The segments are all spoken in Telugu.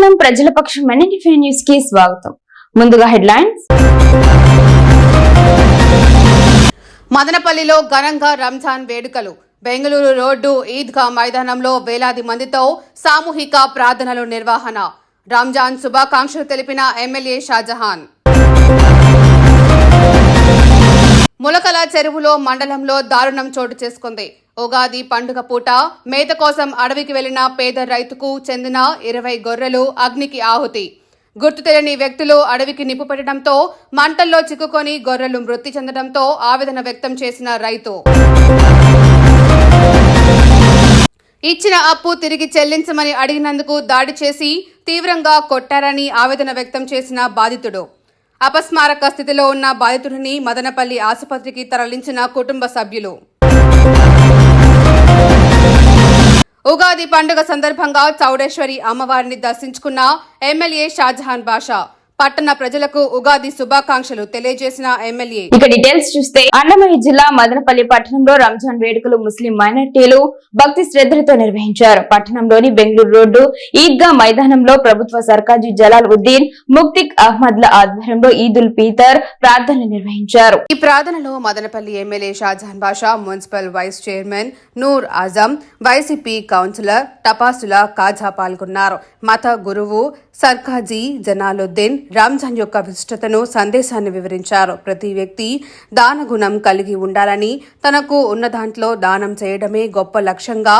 మధ్యాహ్నం ప్రజల పక్షం ఎన్ఎన్టీవీ న్యూస్కి స్వాగతం. ముందుగా హెడ్లైన్స్. మదనపల్లిలో ఘనంగా రంజాన్ వేడుకలు. బెంగళూరు రోడ్డు ఈద్గా మైదానంలో వేలాది మందితో సామూహిక ప్రార్థనలు నిర్వహణ. రంజాన్ శుభాకాంక్షలు తెలిపిన ఎమ్మెల్యే షాజహాన్. ములకల చెరువులో మండలంలో దారుణం చోటు చేసుకుంది. ఉగాది పండుగ పూట మేత కోసం అడవికి వెళ్ళిన పేద రైతుకు చెందిన ఇరవై గొర్రెలు అగ్నికి ఆహుతి. గుర్తు తెలియని వ్యక్తులు అడవికి నిప్పు పెట్టడంతో మంటల్లో చిక్కుకొని గొర్రెలు మృతి చెందడంతో ఆవేదన వ్యక్తం చేసిన రైతు. ఇచ్చిన అప్పు తిరిగి చెల్లించమని అడిగినందుకు దాడి చేసి తీవ్రంగా కొట్టారని ఆవేదన వ్యక్తం చేసిన బాధితుడు. అపస్మారక స్థితిలో ఉన్న బాధితుడిని మదనపల్లి ఆసుపత్రికి తరలించిన కుటుంబ సభ్యులు. ఉగాది పండుగ సందర్భంగా చౌడేశ్వరి అమ్మవారిని దర్శించుకున్న ఎమ్మెల్యే షాజహాన్ బాషా. పట్టణ ప్రజలకు ఉగాది శుభాకాంక్షలు తెలియజేసిన ఎమ్మెల్యే. ఇక డీటెయిల్స్ చూస్తే అన్నమయ్య జిల్లా మదనపల్లి పట్టణంలో రంజాన్ వేడుకలు ముస్లిం మైనార్టీలు భక్తి శ్రద్ధలతో నిర్వహించారు. పట్టణంలోని బెంగళూరు రోడ్డు ఈద్గా మైదానంలో ప్రభుత్వ సర్కాజీ జలాల్ ఉద్దీన్ ముక్తిక్ అహ్మద్ల ఆధ్వర్యంలో ఈద్ ఉల్ పీతర్ ప్రార్థనలు నిర్వహించారు. ఈ ప్రార్థనలో Madanapalle MLA Shahjahan Basha municipal vice chairman Noor Azam YCP councillor టపాసుల కాజా పాల్గొన్నారు. మత గురువు సర్కాజీ జనాలుద్దీన్ రంజాన్ యొక్క విశిష్టతను సందేశాన్ని వివరించారు. ప్రతి వ్యక్తి దానగుణం కలిగి ఉండాలని తనకు ఉన్న దాంట్లో దానం చేయడమే గొప్ప లక్ష్యంగా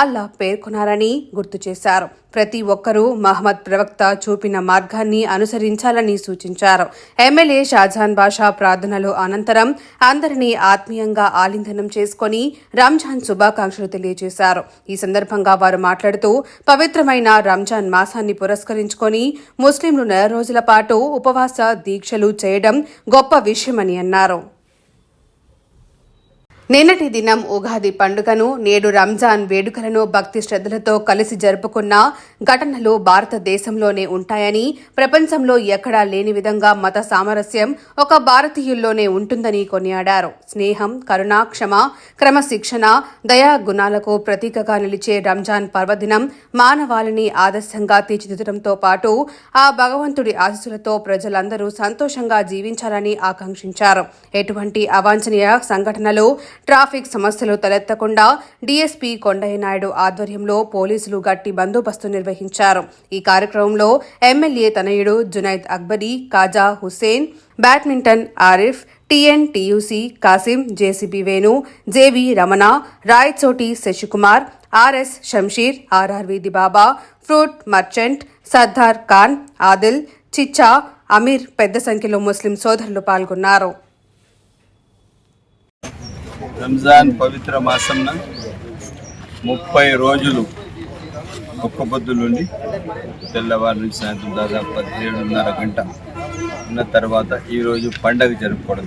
ఆల్లా పేర్కొన్నారని గుర్తు చేశారు. ప్రతి ఒక్కరూ మహమ్మద్ ప్రవక్త చూపిన మార్గాన్ని అనుసరించాలని సూచించారు. ఎమ్మెల్యే షాజాన్ బాషా ప్రార్థనలు అనంతరం అందరినీ ఆత్మీయంగా ఆలింగనం చేసుకొని రంజాన్ శుభాకాంక్షలు తెలియజేశారు. ఈ సందర్భంగా వారు మాట్లాడుతూ పవిత్రమైన రంజాన్ మాసాన్ని పురస్కరించుకొని ముస్లింలు నెల రోజుల పాటు ఉపవాస దీక్షలు చేయడం గొప్ప విషయమని అన్నారు. నిన్నటి దినం ఉగాది పండుగను నేడు రంజాన్ వేడుకలను భక్తి శ్రద్ధలతో కలిసి జరుపుకున్న ఘటనలు భారతదేశంలోనే ఉంటాయని ప్రపంచంలో ఎక్కడా లేని విధంగా మత సామరస్యం ఒక భారతీయుల్లోనే ఉంటుందని కొనియాడారు. స్నేహం కరుణ క్షమ క్రమశిక్షణ దయా గుణాలకు ప్రతీకగా నిలిచే రంజాన్ పర్వదినం మానవాళిని ఆదర్శంగా తీర్చిదిద్దడంతో పాటు ఆ భగవంతుడి ఆశీస్సులతో ప్రజలందరూ సంతోషంగా జీవించాలని ఆకాంక్షించారు. ఎటువంటి అవాంఛనీయ సంఘటనలు ట్రాఫిక్ సమస్యలు తలెత్తకుండా డీఎస్పీ కొండయ్య నాయుడు ఆధ్వర్యంలో పోలీసులు గట్టి బందోబస్తు నిర్వహించారు. ఈ కార్యక్రమంలో ఎమ్మెల్యే తనయుడు Junaid Akbari Kaja Hussain badminton Arif TNTUC Kasim JCB Venu JV Ramana Rayachoti Sasikumar RS Shamsheer RR వీధి బాబా ఫ్రూట్ మర్చెంట్ సర్దార్ ఖాన్ ఆదిల్ చిచ్చా అమీర్ పెద్ద సంఖ్యలో ముస్లిం సోదరులు పాల్గొన్నారు. రంజాన్ పవిత్ర మాసంన ముప్పై రోజులు ఒక్క పొద్దులుండి తెల్లవారి నుంచి సాయంత్రం దాదాపు పదిహేడున్నర గంట ఉన్న తర్వాత ఈరోజు పండగ జరుపుకోవడం.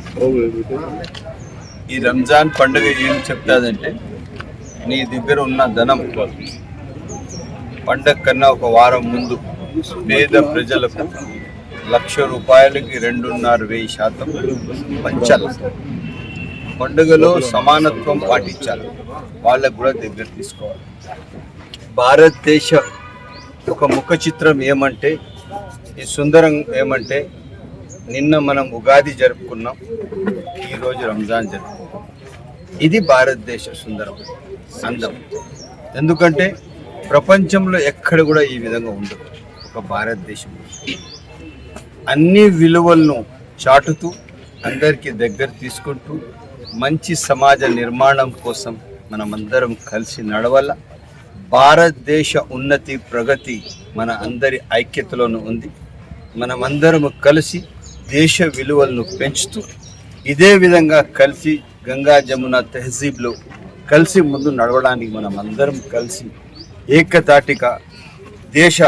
ఈ రంజాన్ పండుగ ఏం చెప్తాదంటే నీ దగ్గర ఉన్న ధనం పండగ కన్నా ఒక వారం ముందు పేద ప్రజలకు లక్ష రూపాయలకి రెండున్నర వెయ్యి శాతం పంచాలి. పండుగలో సమానత్వం పాటించాలి. వాళ్ళకు కూడా దగ్గర తీసుకోవాలి. భారతదేశ ఒక ముఖ చిత్రం ఏమంటే ఈ సుందరం ఏమంటే నిన్న మనం ఉగాది జరుపుకున్నాం ఈరోజు రంజాన్ జరుపుకున్నాం. ఇది భారతదేశ సుందరం అందం. ఎందుకంటే ప్రపంచంలో ఎక్కడ కూడా ఈ విధంగా ఉండదు ఒక భారతదేశం. అన్ని విలువలను చాటుతూ అందరికీ దగ్గర తీసుకుంటూ మంచి సమాజ నిర్మాణం కోసం మనమందరం కలిసి నడవల. భారతదేశ ఉన్నతి ప్రగతి మన అందరి ఐక్యతలోనూ ఉంది. మనమందరం కలిసి దేశ విలువలను పెంచుతూ ఇదే విధంగా కలిసి గంగా జమున తహజీబ్లో కలిసి ముందు నడవడానికి మనం అందరం కలిసి ఏకతాటిక దేశ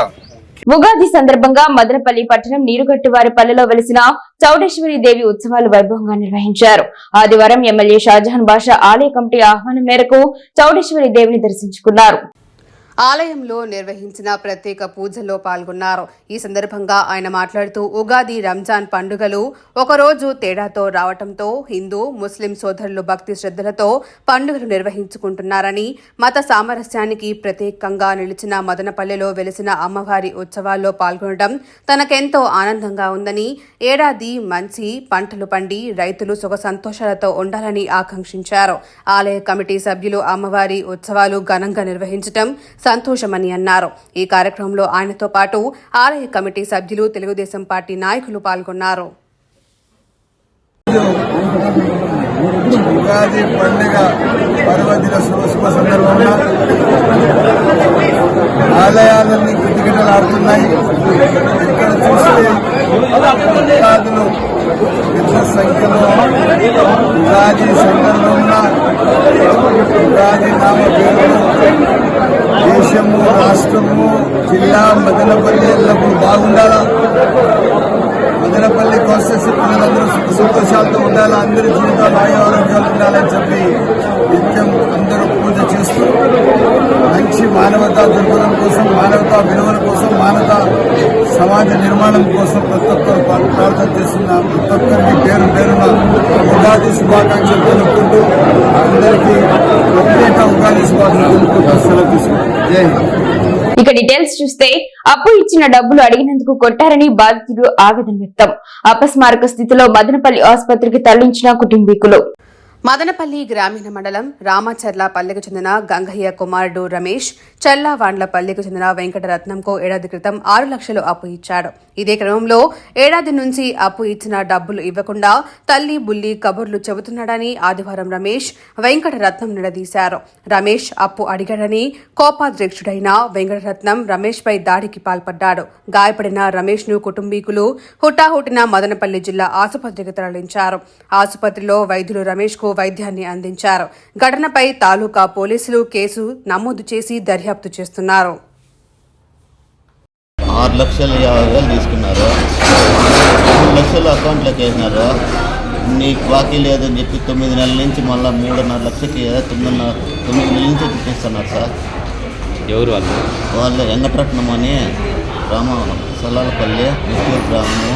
ఉగాది సందర్భంగా మదనపల్లి పట్టణం నీరుగట్టువారి పల్లెలో వెలిసిన చౌడేశ్వరి దేవి ఉత్సవాలు వైభవంగా నిర్వహించారు. ఆదివారం ఎమ్మెల్యే షాజహాన్ బాషా ఆలయ కమిటీ ఆహ్వానం మేరకు చౌడేశ్వరి దేవిని దర్శించుకున్నారు. ఆలయంలో నిర్వహించిన ప్రత్యేక పూజల్లో పాల్గొన్నారు. ఈ సందర్భంగా ఆయన మాట్లాడుతూ ఉగాది రంజాన్ పండుగలు ఒకరోజు తేడాతో రావటంతో హిందూ ముస్లిం సోదరులు భక్తి శ్రద్ధలతో పండుగలు నిర్వహించుకుంటున్నారని మత సామరస్యానికి ప్రత్యేకంగా నిలిచిన మదనపల్లెలో వెలిసిన అమ్మవారి ఉత్సవాల్లో పాల్గొనడం తనకెంతో ఆనందంగా ఉందని ఏడాది మంచి పంటలు పండి రైతులు సుఖ సంతోషాలతో ఉండాలని ఆకాంక్షించారు. ఆలయ కమిటీ సభ్యులు అమ్మవారి ఉత్సవాలు ఘనంగా నిర్వహించడం సంతోషమని అన్నారు. ఈ కార్యక్రమంలో ఆయనతో పాటు ఆలయ కమిటీ సభ్యులు తెలుగుదేశం పార్టీ నాయకులు పాల్గొన్నారు. ఉగాది పండుగ పర్వదిన శుభ సందర్భంగా ఆలయాలన్నీ గిటగిటలాడుతున్నాయి. ఇక్కడ చూస్తే ఉగాదులు పెద్ద సంఖ్యలో ఉగాది సందర్భంగా ఉగాది నామ పేరును రాజ్యము రాష్ట్రము జిల్లా మదనపల్లి ఎల్లప్పుడూ బాగుండాలా? మదనపల్లి కాన్స్టిట్యూన్సీ పిల్లలందరూ సుఖ సంతోషాలతో ఉండాలా? అందరి జీవితాలు ఆయు ఆరోగ్యాలు ఉండాలని చెప్పి నిత్యం అందరూ పూజ చేస్తూ మంచి మానవతా దృక్పథం కోసం మానవతా విలువల కోసం మానవతా సమాజ నిర్మాణం కోసం ప్రతి ఒక్కరు ప్రార్థన చేస్తున్నాం ప్రతి ఒక్కరికి పేరు పేరున ఉగాది శుభాకాంక్షలు తెలుపుకుంటూ అందరికీ ప్రత్యేక ఉగాది శుభాకాంక్షలు తెలుపుకుంటూ సెలవు తీసుకుంటాం జై హింద్. ఇక డీటెయిల్స్ చూస్తే అప్పు ఇచ్చిన డబ్బులు అడిగినందుకు కొట్టారని బాధితుడు ఆవేదన వ్యక్తం. అపస్మారక స్థితిలో మదనపల్లి ఆసుపత్రికి తరలించిన కుటుంబీకులు. మదనపల్లి గ్రామీణ మండలం రామచర్ల పల్లెకు చెందిన గంగయ్య కుమారుడు రమేష్ చల్లావాండ్ల పల్లెకు చెందిన వెంకటరత్నంకు ఏడాది క్రితం ఆరు లక్షలు అప్పు ఇచ్చాడు. ఇదే క్రమంలో ఏడాది నుంచి అప్పు ఇచ్చిన డబ్బులు ఇవ్వకుండా తల్లి బుల్లి కబుర్లు చెబుతున్నాడని ఆదివారం రమేష్ వెంకటరత్నం నిలదీశారు. రమేష్ అప్పు అడిగాడని కోపాధ్యక్షుడైన వెంకటరత్నం రమేష్ పై దాడికి పాల్పడ్డాడు. గాయపడిన రమేష్ను కుటుంబీకులు హుటాహుటిన మదనపల్లి జిల్లా ఆసుపత్రికి తరలించారు. ఆసుపత్రిలో వైద్యులు రమేష్ వైద్యాన్ని అందించారు. ఘటనపై తాలూకా పోలీసులు కేసు నమోదు చేసి దర్యాప్తు చేస్తున్నారు. ఆరు లక్షల యాభై వేలు తీసుకున్నారు. మూడు లక్షలు అకౌంట్లోకి వేసినారు. నీకు బాకీ లేదని చెప్పి తొమ్మిది నెలల నుంచి మళ్ళీ మూడున్నర లక్షకి తొమ్మిదిన్నర తొమ్మిది నెలల నుంచి చూపిస్తున్నారు సార్. ఎవరు వాళ్ళు? వాళ్ళు వెంకటరత్నం అని రామ సల్లాలపల్లి ముత్తూరు గ్రామము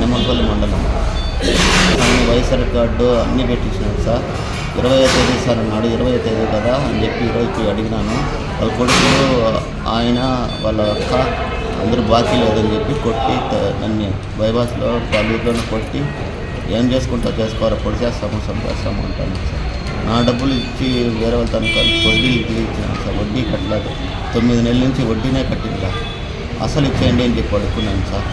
నిమ్మలపల్లి మండలం. అన్ని వైఎస్ఆర్ కార్డు అన్నీ పెట్టించినాను సార్. ఇరవై తేదీ సార్ అన్నాడు ఇరవై తేదీ కదా అని చెప్పి ఈరోజుకి అడిగినాను. వాళ్ళ కొడుకులు ఆయన వాళ్ళ అక్క అందరూ బాకీ లేదని చెప్పి కొట్టి నన్ను బైబాస్లో వాళ్ళ ఊర్లోనే కొట్టి ఏం చేసుకుంటా చేసుకోవాలి పొడి చేస్తాము సంపేస్తాము అంటాను సార్. నా డబ్బులు ఇచ్చి వేరే వాళ్ళతో వడ్డీ ఇచ్చినాను సార్. వడ్డీ కట్టలేదు. తొమ్మిది నెలల నుంచి వడ్డీనే కట్టిందా అసలు ఇచ్చేయండి అని చెప్పి అడుక్కున్నాను సార్.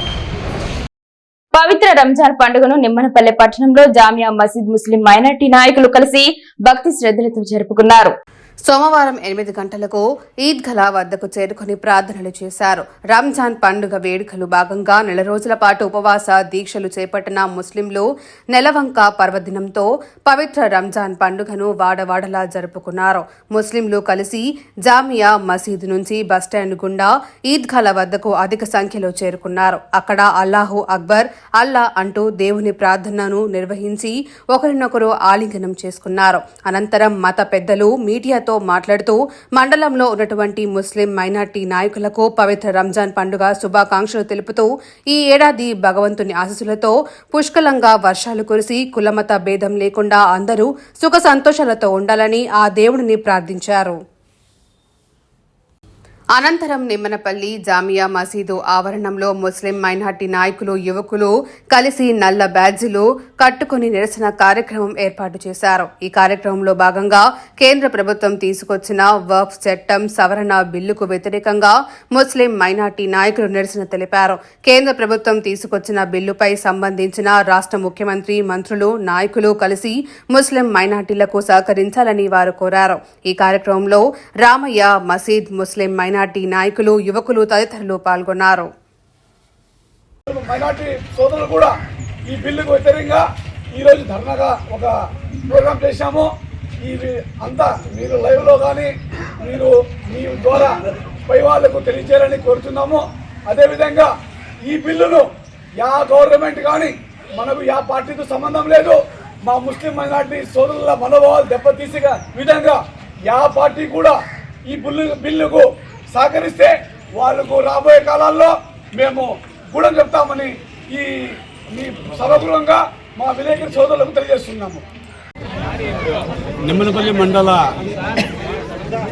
పవిత్ర రంజాన్ పండుగను నిమ్మనపల్లె పట్టణంలో జామియా మసీద్ ముస్లిం మైనార్టీ నాయకులు కలిసి భక్తి శ్రద్ధలతో జరుపుకున్నారు. సోమవారం ఎనిమిది గంటలకు ఈద్గలా వద్దకు చేరుకుని ప్రార్థనలు చేశారు. రంజాన్ పండుగ వేడుకలు భాగంగా నెల రోజుల పాటు ఉపవాస దీక్షలు చేపట్టిన ముస్లింలు నెలవంక పర్వదినంతో పవిత్ర రంజాన్ పండుగను వాడవాడలా జరుపుకున్నారు. ముస్లింలు కలిసి జామియా మసీదు నుంచి బస్టాండ్ గుండా ఈద్గల వద్దకు అధిక సంఖ్యలో చేరుకున్నారు. అక్కడ అల్లాహు అక్బర్ అల్లా అంటూ దేవుని ప్రార్థనను నిర్వహించి ఒకరినొకరు ఆలింగనం చేసుకున్నారు. అనంతరం మత పెద్దలు మీడియా మీడియాతో మాట్లాడుతూ మండలంలో ఉన్నటువంటి ముస్లిం మైనార్టీ నాయకులకు పవిత్ర రంజాన్ పండుగ శుభాకాంక్షలు తెలుపుతూ ఈ ఏడాది భగవంతుని ఆశీస్సులతో పుష్కలంగా వర్షాలు కురిసి కులమత భేదం లేకుండా అందరూ సుఖ సంతోషాలతో ఉండాలని ఆ దేవుడిని ప్రార్థించారు. అనంతరం నిమ్మనపల్లి జామియా మసీదు ఆవరణంలో ముస్లిం మైనార్టీ నాయకులు యువకులు కలిసి నల్ల బ్యాడ్జీలు కట్టుకుని నిరసన కార్యక్రమం ఏర్పాటు చేశారు. ఈ కార్యక్రమంలో భాగంగా కేంద్ర ప్రభుత్వం తీసుకొచ్చిన వర్క్ చట్టం సవరణ బిల్లుకు వ్యతిరేకంగా ముస్లిం మైనార్టీ నాయకులు నిరసన తెలిపారు. కేంద్ర ప్రభుత్వం తీసుకొచ్చిన బిల్లుపై సంబంధించిన రాష్ట్ర ముఖ్యమంత్రి మంత్రులు నాయకులు కలిసి ముస్లిం మైనార్టీలకు సహకరించాలని వారు కోరారు. ఈ కార్యక్రమంలో రామయ్య మసీద్ ముస్లిం మైనార్టీ నాయకులు యువకులు తదితరులు పాల్గొన్నారు. మైనార్టీ సోదరులు కూడా ఈ బిల్లుకు వ్యతిరేకంగా ఈరోజు ధర్నాగా ఒక ప్రోగ్రాం చేశాము. ఇది అంతా మీరు లైవ్లో కానీ మీరు మీ ద్వారా పై వాళ్ళకు తెలియజేయాలని కోరుతున్నాము. అదేవిధంగా ఈ బిల్లును యా గవర్నమెంట్ కానీ మనకు యా పార్టీతో సంబంధం లేదు. మా ముస్లిం మైనార్టీ సోదరుల మనోభావాలు దెబ్బతీసే విధంగా యా పార్టీ కూడా ఈ బిల్లు బిల్లుకు సహకరిస్తే వాళ్ళకు రాబోయే కాలాల్లో మేము గూడెం చెప్తామని ఈ మీ సభగృహంగా మా విలేకరి సోదరులకు తెలియజేస్తున్నాము. నిమ్మనపల్లి మండల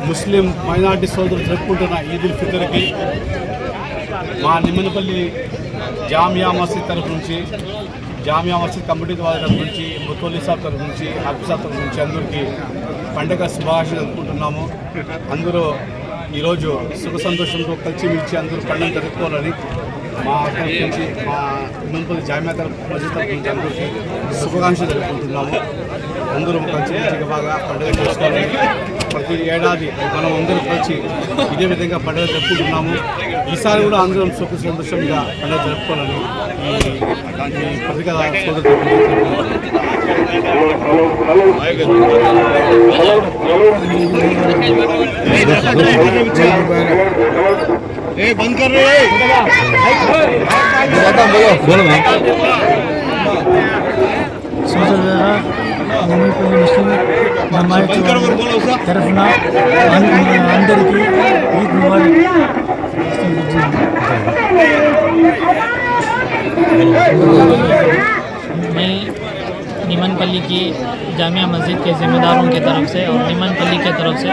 ముస్లిం మైనార్టీ సోదరులు జరుపుకుంటున్న ఈద్ ఉల్ ఫితర్కి మా నిమ్మనపల్లి జామియా మసీద్ తరఫు నుంచి జామియా మసీద్ కమిటీ వాళ్ళ తరఫు నుంచి ముత్తోలి సాబ్ తరఫు నుంచి హబ్ సాబ్ తరఫు నుంచి అందరికీ పండగ శుభాకాంక్షలు జరుపుకుంటున్నాము అందరూ ఈరోజు సుఖ సంతోషంతో కలిసి మిలిచి అందరూ పండుగ జరుపుకోవాలని మా తరఫు నుంచి మా నిమ్మపల్లి జామ్యా తరఫు మసీద్ తరఫు నుంచి అందరికీ శుభాకాంక్షలు జరుపుకుంటున్నాము అందరూ కలిసి మంచిగా బాగా పండుగ చేసుకోవాలి ప్రతి ఏడాది మనం అందరూ కలిసి ఇదే విధంగా పండుగ జరుపుకుంటున్నాము. ఈసారి కూడా అందరం సుఖ సంతోషంగా పండుగ జరుపుకోవాలని ఈ పత్రిక సోదరు సోదరులారా నిమ్మపల్లి ముస్లిం జమాయత్ తరఫున అన్- అందరికీ ఈద్ ముబారక్ मैं निमनपल्ली की जामिया मस्जिद के ज़िम्मेदारों की तरफ से और निमनपल्ली की तरफ से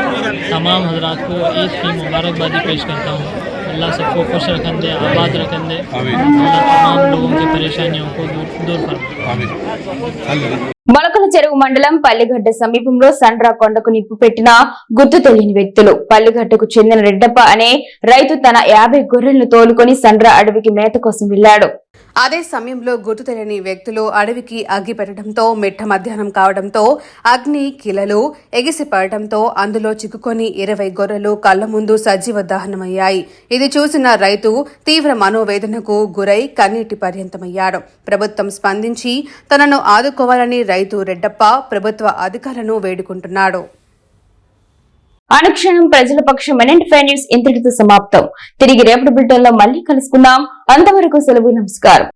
तमाम हजरात को ईद की मुबारकबादी पेश करता हूँ अल्लाह सबको खुश रखन दे आबाद रखन दे अल्लाह तमाम लोगों की परेशानियों को दूर दूर फरमाए మొలకల చెరువు మండలం పల్లిగడ్డ సమీపంలో సండ్రా కొండకు నిప్పు పెట్టిన గుర్తు తెలియని వ్యక్తులు. పల్లిగడ్డకు చెందిన రెడ్డప్ప అనే రైతు తన యాభై గొర్రెలను తోలుకొని సండ్రా అడవికి మేత కోసం వెళ్ళాడు అదే సమయంలో గుర్తు తెలియని వ్యక్తులు అడవికి అగ్గి పెట్టడంతో మిట్ట మధ్యాహ్నం కావడంతో అగ్ని కిలలు ఎగిసిపడటంతో అందులో చిక్కుకొని ఇరవై గొర్రెలు కళ్ళ ముందు సజీవ దహనమయ్యాయి. ఇది చూసిన రైతు తీవ్ర మనోవేదనకు గురై కన్నీటి పర్యంతమయ్యాడు. ప్రభుత్వం స్పందించి తనను ఆదుకోవాలని రైతు రెడ్డప్ప ప్రభుత్వ అధికారులను వేడుకుంటున్నాడు. అనుక్షణం ప్రజల పక్షం ఫైవ్ న్యూస్ ఇంతటితో సమాప్తం. తిరిగి రేపటి బిల్టన్లో మళ్ళీ కలుసుకుందాం. అంతవరకు సెలవు నమస్కారం.